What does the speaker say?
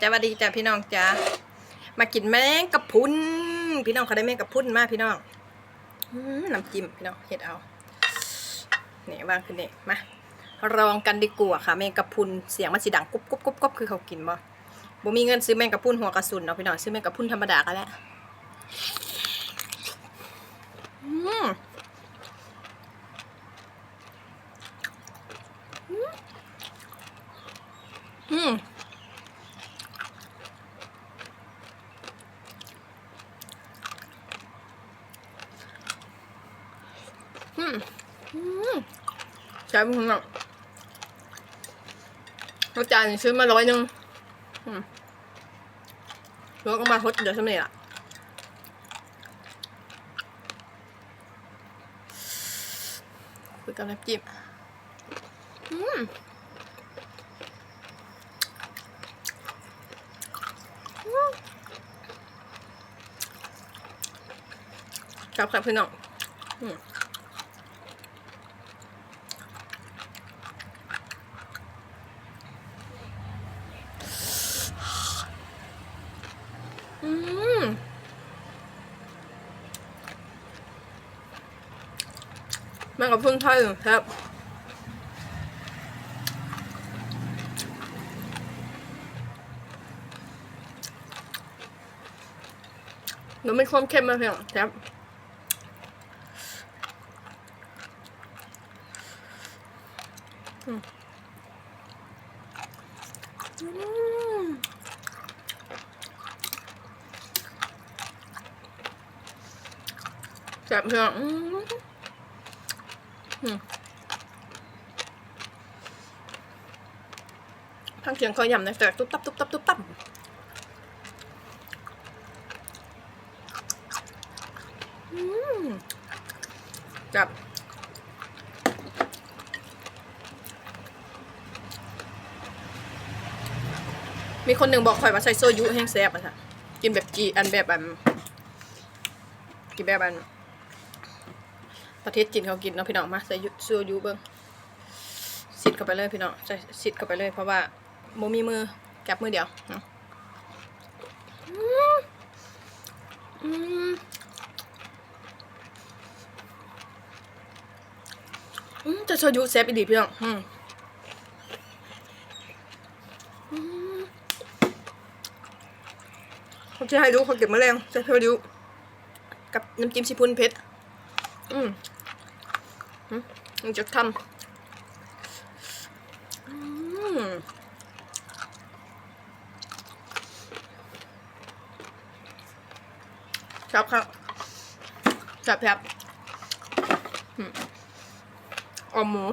จ้าสวัสดีจ้าพี่น้องจ้ามากินแมงกะพุนพี่น้องเขาได้แมงกะพุนมากพี่น้องน้ำจิ้มพี่น้องเฮ็ดเอาเนี่ยวางขึ้นเนี่มาลองกันดีกว่าค่ะแมงกะพุนเสียงมันสีดังกุ๊บกุ๊บกุ๊บกุ๊บคือเขากินบ่บ่มีเงินซื้อแมงกะพุนหัวกระสุนเนาะพี่น้องซื้อแมงกะพุนธรรมดาก็แล้วอืม มอืมใช่คุณอะรถจานซื้อมาร้อยหนึ่งรถก็มาทดเดี๋ยวสำเร็จอะคุยกับน้ำจิ้มอืมจับครับพี่น้องอืม อืม แม่กับพึ่งไทยครับมันไม่ความเค็มมาเพียงครับแซ่บเพื่อน พังเคียงคอยยำในแสกตุ๊บตับตุ๊บตับตุ๊บตับจับมีคนหนึ่งบอกข่อยว่าใส่โซยุแห้งแซ่บอะค่ะ กินแบบจีอันแบบอันกินแบบอัน ประเทศจีนเขากินเนาะพี่น้องมาใส่ยูยูเบิ้งสิดเข้าไปเลยพี่น้องใส่สิดเข้าไปเลยเพราะว่าโมมีมือจับมือเดียวเนาะอืมอืมอืมจะโซยูแซ่บอีดีพี่น้องอืมเขาจะให้ดูเขาเก็บมะแมลงจะให้ดูกับน้ำจิ้มซีฟู้ดเผ็ด อืมมันจะทำอืมชอบครับแซ่บครับอืมออมหมู